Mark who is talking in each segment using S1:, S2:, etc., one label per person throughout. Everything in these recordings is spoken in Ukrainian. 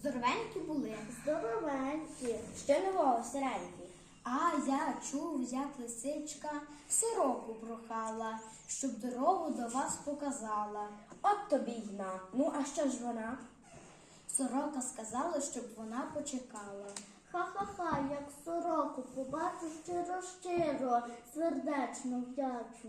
S1: Здоровенькі були.
S2: Здоровенькі. Що нового, старенький?
S1: А я чув, як лисичка сороку прохала, щоб дорогу до вас показала.
S2: От тобі й на. Ну, а що ж вона?
S1: Сорока сказала, щоб вона почекала.
S2: Ха-ха-ха, як сороку побачу щиро-щиро, сердечно вдячу.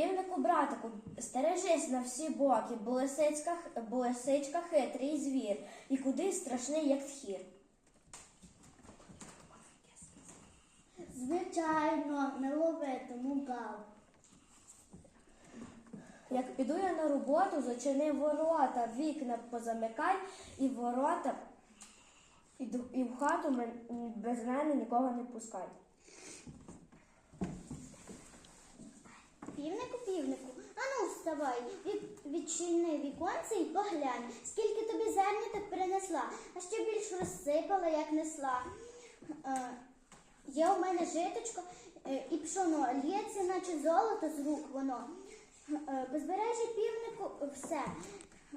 S2: Півнику, братику, стережись на всі боки, бо лисичка, бо лисичка хитрий звір, і куди страшний, як тхір. Звичайно, не ловитиму гав. Як піду я на роботу, зачини ворота, вікна позамикай і ворота, і, і в хату без мене нікого не пускай.
S3: Півнику, півнику, ану вставай, від, відчини віконце і поглянь, скільки тобі зерняток принесла, а ще більш розсипала, як несла. Е, є у мене житочко е, і пшоно, лється, наче золото з рук воно. Позбережи півнику все,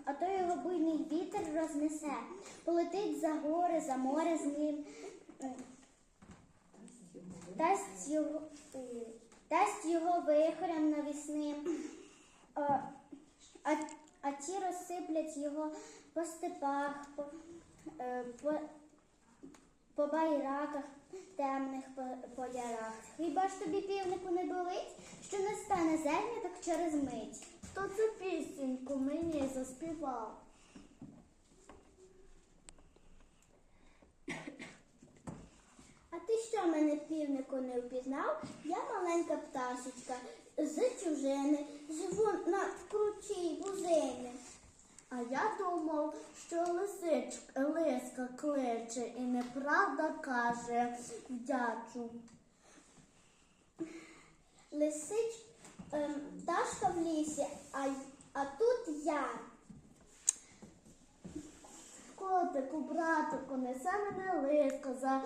S3: а то його буйний вітер рознесе, полетить за гори, за море з ним. Е, дасть його, дасть його вихорям навісним, а, а, а ті розсиплять його по степах, по, е, по, по байраках, темних по, по. Хіба ж тобі півнику не болить, що не стане зерняток через мить?
S2: Хто цю пісеньку мені заспівав?
S3: А ти що мене півнику не впізнав? Я маленька пташечка з чужини, на крутій бузині.
S2: А я думав, що лисичка, лиска кличе і неправда каже вдячу.
S3: Лисич ем, пташка в лісі, а, а тут я.
S2: Котику, братику, несе мене лиска за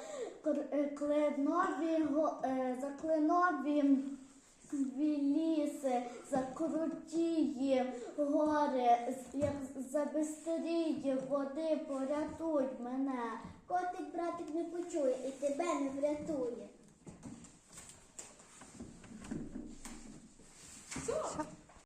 S2: е, кленові, е, за кленові дві ліси, за крутії гори, як за бистрії води порятуй мене.
S3: Котик братик не почує і тебе не врятує.